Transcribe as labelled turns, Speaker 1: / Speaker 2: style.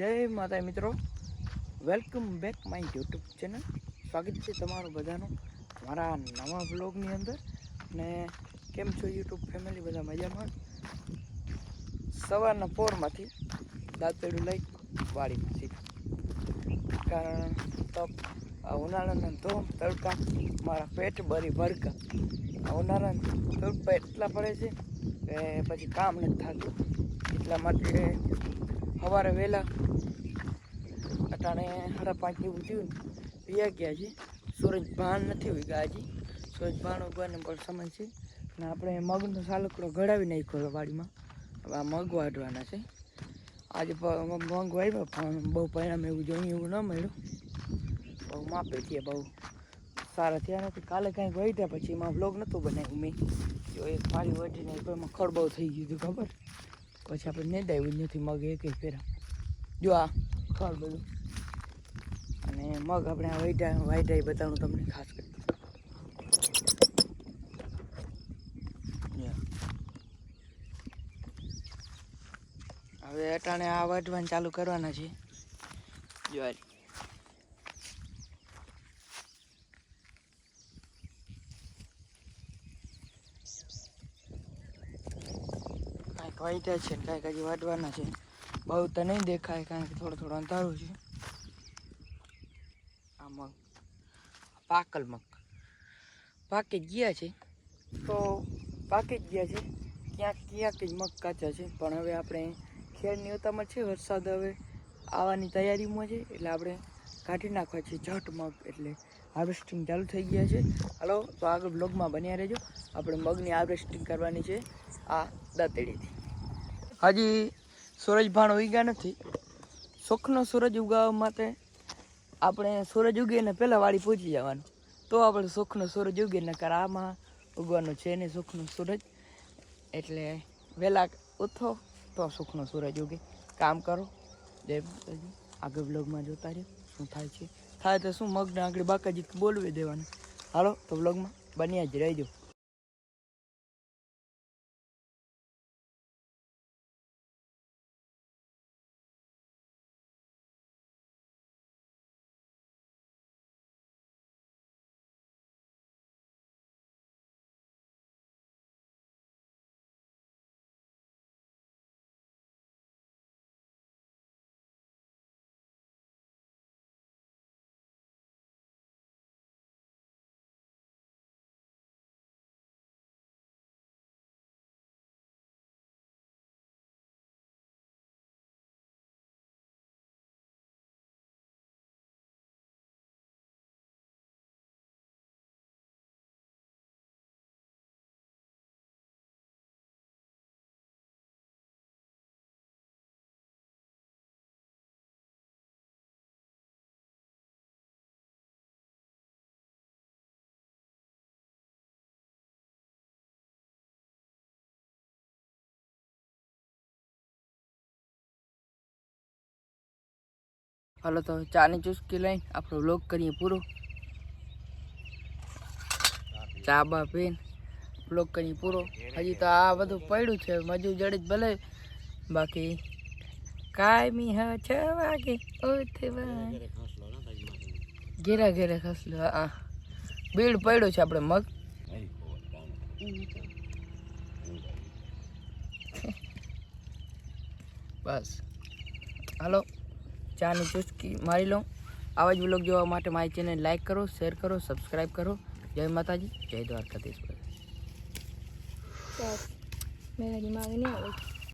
Speaker 1: જય માતા મિત્રો. Welcome back my YouTube channel સ્વાગત છે તમારું બધાનું મારા નવા બ્લોગની અંદર. ને કેમ છો યુટ્યુબ ફેમિલી બધા મજામાં? સવારના પોરમાંથી દાંતેડું લઈ વાડીમાંથી કારણ તપ ઉનાળાના ધોમ તડકા મારા પેટ બરી ભરકા ઉનાળાના તડકા એટલા પડે છે કે પછી કામ નથી થતું. એટલા માટે સવારે વહેલા અટાણે સાડા પાંચ જેવું થયું પીયા ગયા છે સૂરજ ભાન નથી ઉગ્યા હજી સૂરજ ભાન ઉગવાનો પણ સમય છે. અને આપણે મગનો સાલકડો ઘડાવી નાખ્યો વાડીમાં. હવે આ મગ વાઢવાના છે. આજે મગ વાવ્યા પણ બહુ પરિણામ એવું જોઈએ એવું ન મળ્યું. બહુ માપે છે બહુ સારા થયા નથી. કાલે કાંઈક વાઢ્યા પછી એમાં બ્લોગ નહોતું બનાવ્યું મેં. જો એક ફાળી વાઢીને એમાં ખડ બહુ થઈ ગયું હતું, ખબર? પછી આપણે નહીં જ નથી મગ એક ફેરા જો આ ખર બધું. અને મગ આપણે વાઈટા વાઈટા એ બતાવું તમને ખાસ કરી હવે અટાણે આ વાટવાનું ચાલુ કરવાના છે. જ્વારી કાંઈક છે ને કાંઈક હજી વાટવાના છે. બહુ તો નહીં દેખાય કારણ કે થોડું થોડું અંધારું છે. આ મગ. પાકલ મગ. પાકી ગયા છે. તો પાકી ગયા છે. ક્યાંક ક્યાંક જ મગ કાચા છે. પણ હવે આપણે ખેડની ઉતામાં છે વરસાદ હવે. આવવાની તૈયારીમાં છે. એટલે આપણે કાઢી નાખવા છે જટ મગ. એટલે હાર્વેસ્ટિંગ ચાલુ થઈ ગયા છે. હાલો, તો આગળ બ્લોગમાં બન્યા રહેજો. આપણે મગની હાર્વેસ્ટિંગ કરવાની છે આ દાંતેડીથી. હજી સૂરજ ભાણ ઉગ્યા નથી. સુખનો સૂરજ ઉગાવવા માટે આપણે સૂરજ ઉગે ને પહેલાં વાડી પહોંચી જવાનું. તો આપણે સુખનો સૂરજ ઉગે નકર આમાં ઉગવાનું છે ને સુખનો સૂરજ. એટલે વહેલા ઉઠો તો સુખનો સૂરજ ઉગે. કામ કરો. જય માતાજી. આગળ બ્લોગમાં જોતા રહ્યો. શું થાય છે? થાય તો શું? મગને આગળ બાકાજી બોલવી દેવાનું. હાલો તો બ્લોગમાં બન્યા જ રહેજો. હાલો તો ચાની ચુસ્કી લઈને આપણો વ્લોગ કરીએ પૂરો. ચા બા પીને વ્લોગ કરીએ પૂરો. હજી તો આ બધું પડ્યું છે, મજૂર જડે જ ભલે. બાકી કાયમી હા છ વાગે ઘેરા ઘેરા ખસલો હા. બીડ પડ્યું છે આપણે મગ. બસ. હાલો. ચાની ચુસ્કી મારી લઉં. આવા જ બ્લોગ જોવા માટે મારી ચેનલ લાઈક કરો શેર કરો સબસ્ક્રાઈબ કરો. જય માતાજી, જય દ્વારકાધીશ
Speaker 2: મેં દિમાગ મારે નહીં આવે.